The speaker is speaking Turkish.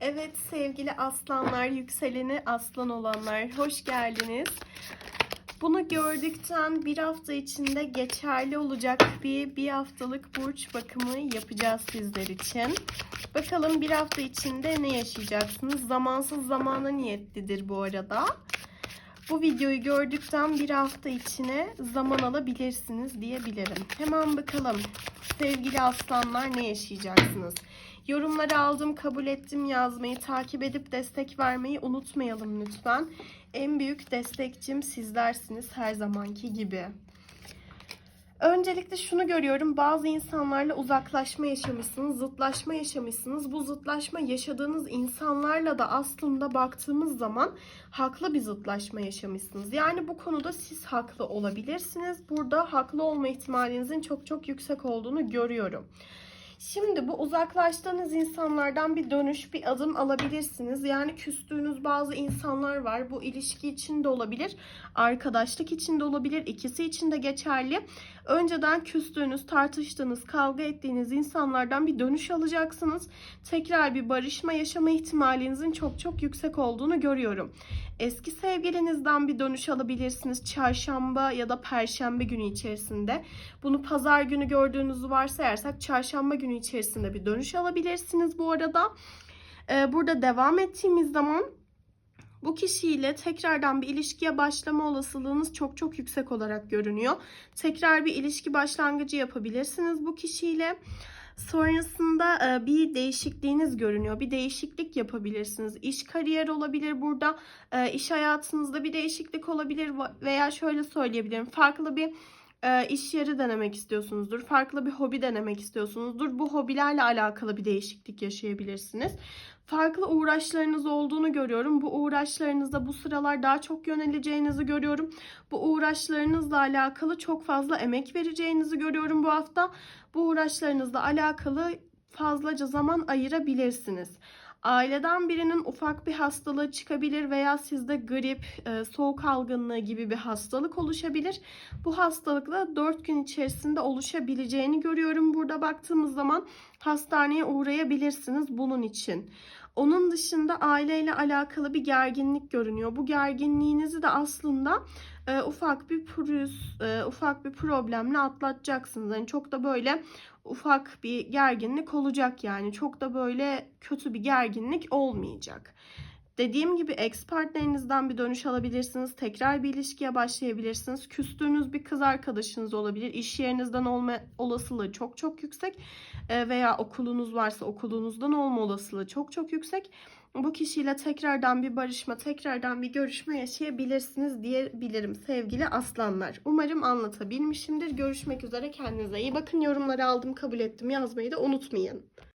Evet sevgili aslanlar, yükseleni aslan olanlar hoş geldiniz. Bunu gördükten bir hafta içinde geçerli olacak bir bir haftalık burç bakımı yapacağız sizler için. Bakalım bir hafta içinde ne yaşayacaksınız? Zamansız zamana niyetlidir bu arada. Bu videoyu gördükten bir hafta içine zaman alabilirsiniz diyebilirim. Hemen bakalım sevgili aslanlar ne yaşayacaksınız? Yorumları aldım, kabul ettim yazmayı, takip edip destek vermeyi unutmayalım lütfen. En büyük destekçim sizlersiniz her zamanki gibi. Öncelikle şunu görüyorum. Bazı insanlarla uzaklaşma yaşamışsınız, zıtlaşma yaşamışsınız. Bu zıtlaşma yaşadığınız insanlarla da aslında baktığımız zaman haklı bir zıtlaşma yaşamışsınız. Yani bu konuda siz haklı olabilirsiniz. Burada haklı olma ihtimalinizin çok çok yüksek olduğunu görüyorum. Şimdi bu uzaklaştığınız insanlardan bir dönüş, bir adım alabilirsiniz. Yani küstüğünüz bazı insanlar var. Bu ilişki için de olabilir, arkadaşlık için de olabilir. İkisi için de geçerli. Önceden küstüğünüz, tartıştığınız, kavga ettiğiniz insanlardan bir dönüş alacaksınız. Tekrar bir barışma yaşama ihtimalinizin çok çok yüksek olduğunu görüyorum. Eski sevgilinizden bir dönüş alabilirsiniz çarşamba ya da perşembe günü içerisinde. Bunu pazar günü gördüğünüzü varsayarsak çarşamba günü içerisinde bir dönüş alabilirsiniz bu arada. Ee, burada devam ettiğimiz zaman bu kişiyle tekrardan bir ilişkiye başlama olasılığınız çok çok yüksek olarak görünüyor. Tekrar bir ilişki başlangıcı yapabilirsiniz bu kişiyle. Sonrasında e, bir değişikliğiniz görünüyor. Bir değişiklik yapabilirsiniz. İş kariyer olabilir burada. E, iş hayatınızda bir değişiklik olabilir veya şöyle söyleyebilirim. Farklı bir e, iş yeri denemek istiyorsunuzdur. Farklı bir hobi denemek istiyorsunuzdur. Bu hobilerle alakalı bir değişiklik yaşayabilirsiniz. Farklı uğraşlarınız olduğunu görüyorum. Bu uğraşlarınızda bu sıralar daha çok yöneleceğinizi görüyorum. Bu uğraşlarınızla alakalı çok fazla emek vereceğinizi görüyorum bu hafta. Bu uğraşlarınızla alakalı fazlaca zaman ayırabilirsiniz. Aileden birinin ufak bir hastalığı çıkabilir veya sizde grip, e, soğuk algınlığı gibi bir hastalık oluşabilir. Bu hastalıkla 4 gün içerisinde oluşabileceğini görüyorum. Burada baktığımız zaman hastaneye uğrayabilirsiniz bunun için. Onun dışında aileyle alakalı bir gerginlik görünüyor. Bu gerginliğinizi de aslında e, ufak bir pürüz, e, ufak bir problemle atlatacaksınız. Yani çok da böyle ufak bir gerginlik olacak yani. Çok da böyle kötü bir gerginlik olmayacak. Dediğim gibi ex partnerinizden bir dönüş alabilirsiniz. Tekrar bir ilişkiye başlayabilirsiniz. Küstüğünüz bir kız arkadaşınız olabilir. İş yerinizden olma olasılığı çok çok yüksek. E, veya okulunuz varsa okulunuzdan olma olasılığı çok çok yüksek. Bu kişiyle tekrardan bir barışma, tekrardan bir görüşme yaşayabilirsiniz diyebilirim sevgili aslanlar. Umarım anlatabilmişimdir. Görüşmek üzere kendinize iyi bakın. Yorumları aldım, kabul ettim yazmayı da unutmayın.